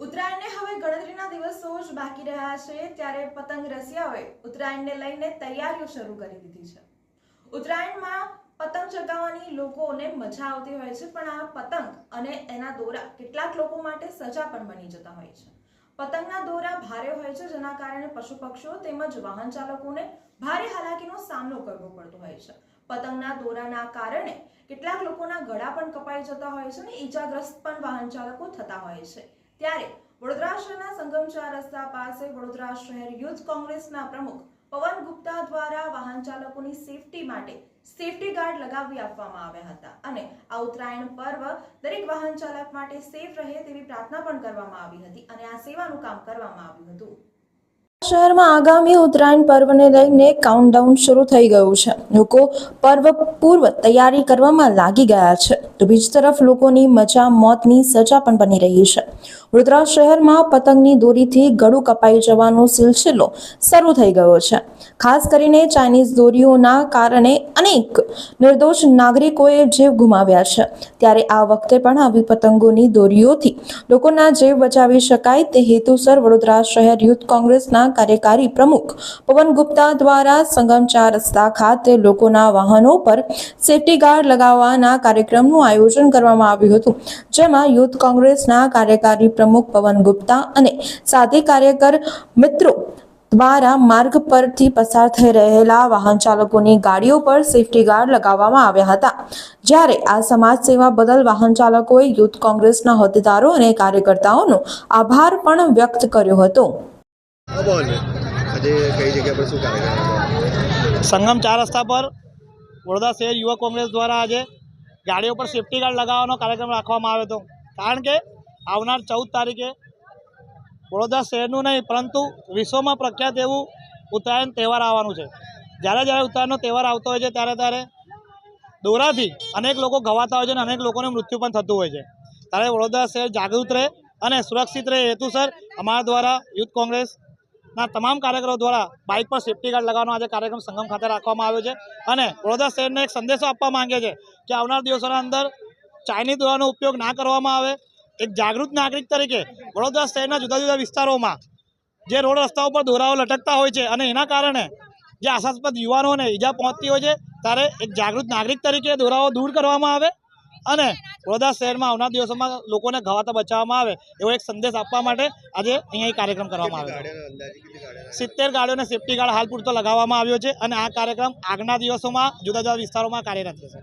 ઉત્તરાયણને હવે ગણતરીના દિવસો જ બાકી રહ્યા છે, ત્યારે પતંગ રસિયાઓએ ઉત્તરાયણને લઈને તૈયારીઓ શરૂ કરી દીધી છે. ઉત્તરાયણમાં પતંગ ચગાવવાની લોકોને મજા આવતી હોય છે, પણ આ પતંગ અને એના દોરા કેટલાક લોકો માટે સજા પણ બની જતા હોય છે. પતંગના દોરા ભારે હોય છે, જેના કારણે પશુ પક્ષીઓ તેમજ વાહન ચાલકોને ભારે હાલાકીનો સામનો કરવો પડતો હોય છે. પતંગના દોરાના કારણે કેટલાક લોકોના ગળા પણ કપાઈ જતા હોય છે અને ઈજાગ્રસ્ત પણ વાહન ચાલકો થતા હોય છે. ત્યારે વડોદરા શહેરના સંગમ રસ્તા પાસે વડોદરા શહેર યુથ કોંગ્રેસના પ્રમુખ પવન ગુપ્તા દ્વારા વાહન ચાલકોની સેફટી માટે સેફટી ગાર્ડ લગાવી આપવામાં આવ્યા હતા અને આ ઉત્તરાયણ પર્વ દરેક વાહન ચાલક માટે સેફ રહે તેવી પ્રાર્થના પણ કરવામાં આવી હતી અને આ સેવાનું કામ કરવામાં આવ્યું હતું. શહેરમાં આગામી ઉત્તરાયણ પર્વને લઈને કાઉન્ટડાઉન શરૂ થઈ ગયું છે. લોકો પર્વ પૂર્વ તૈયારી કરવામાં લાગી ગયા છે. તો બીજી તરફ લોકોની મજા, મોતની સજા પણ બની રહી છે. વડોદરા શહેરમાં પતંગની દોરીથી ગળું કપાઈ જવાનો સિલસિલો શરૂ થઈ ગયો છે. ખાસ કરીને ચાઇનીઝ દોરીઓના કારણે અનેક નિર્દોષ નાગરિકોએ જીવ ગુમાવ્યા છે. ત્યારે આ વખતે પણ આવી પતંગોની દોરીઓથી લોકોના જીવ બચાવી શકાય તે હેતુસર વડોદરા શહેર યુથ કોંગ્રેસના કાર્યકારી પ્રમુખ પવન ગુપ્તા દ્વારા સંગમ ચાર રસ્તા ખાતે લોકોના વાહનો પર સેફટી ગાર્ડ લગાવવાના કાર્યક્રમનું આયોજન કરવામાં આવ્યું હતું, જેમાં યુથ કોંગ્રેસના કાર્યકારી પ્રમુખ પવન ગુપ્તા અને સાથી કાર્યકર મિત્રો દ્વારા માર્ગ પરથી પસાર થઈ રહેલા વાહન ચાલકોની ગાડીઓ પર સેફટી ગાર્ડ લગાવવામાં આવ્યા હતા. જ્યારે આ સમાજ સેવા બદલ વાહન ચાલકોએ યુથ કોંગ્રેસના હોદ્દેદારો અને કાર્યકર્તાઓનો આભાર પણ વ્યક્ત કર્યો હતો. સંગમ ચાર રસ્તા પર વડોદરા શહેર યુવક કોંગ્રેસ દ્વારા આજે ગાડીઓ પર સેફટી ગાર્ડ લગાવવાનો કાર્યક્રમ રાખવામાં આવ્યો હતો. કારણ કે આવનાર ચૌદ તારીખે વડોદરા શહેરનું નહીં, પરંતુ વિશ્વમાં પ્રખ્યાત એવું ઉત્તરાયણ તહેવાર આવવાનું છે. જ્યારે જ્યારે ઉત્તરાયણનો તહેવાર આવતો હોય છે, ત્યારે ત્યારે દોરાથી અનેક લોકો ઘવાતા હોય છે અને અનેક લોકોનું મૃત્યુ પણ થતું હોય છે. ત્યારે વડોદરા શહેર જાગૃત રહે અને સુરક્ષિત રહે. હેતુસર અમારા દ્વારા યુથ કોંગ્રેસના તમામ કાર્યકરો દ્વારા બાઇક પર સેફટી ગાર્ડ લગાવવાનો આજે કાર્યક્રમ સંગમ ખાતે રાખવામાં આવ્યો છે. અને વડોદરા શહેરને એક સંદેશો આપવા માંગે છે કે આવનાર દિવસોના અંદર ચાઇનીઝ દવાનો ઉપયોગ ના કરવામાં આવે. એક જાગૃત નાગરિક તરીકે વડોદરા શહેરના જુદા જુદા વિસ્તારોમાં જે રોડ રસ્તાઓ પર દોરાઓ લટકતા હોય છે અને એના કારણે જે આશાસ્પદ યુવાનોને ઈજા પહોંચતી હોય છે, ત્યારે એક જાગૃત નાગરિક તરીકે દોરાઓ દૂર કરવામાં આવે. અને વડોદરા શહેરમાં આવનાર દિવસોમાં લોકોને ઘવાતા બચાવવામાં આવે એવો એક સંદેશ આપવા માટે આજે અહીંયા કાર્યક્રમ કરવામાં આવ્યો સિત્તેર ગાડીઓને સેફટી ગાર્ડ હાલ પૂરતો લગાવવામાં આવ્યો છે અને આ કાર્યક્રમ આગના દિવસોમાં જુદા જુદા વિસ્તારોમાં કાર્યરત રહેશે.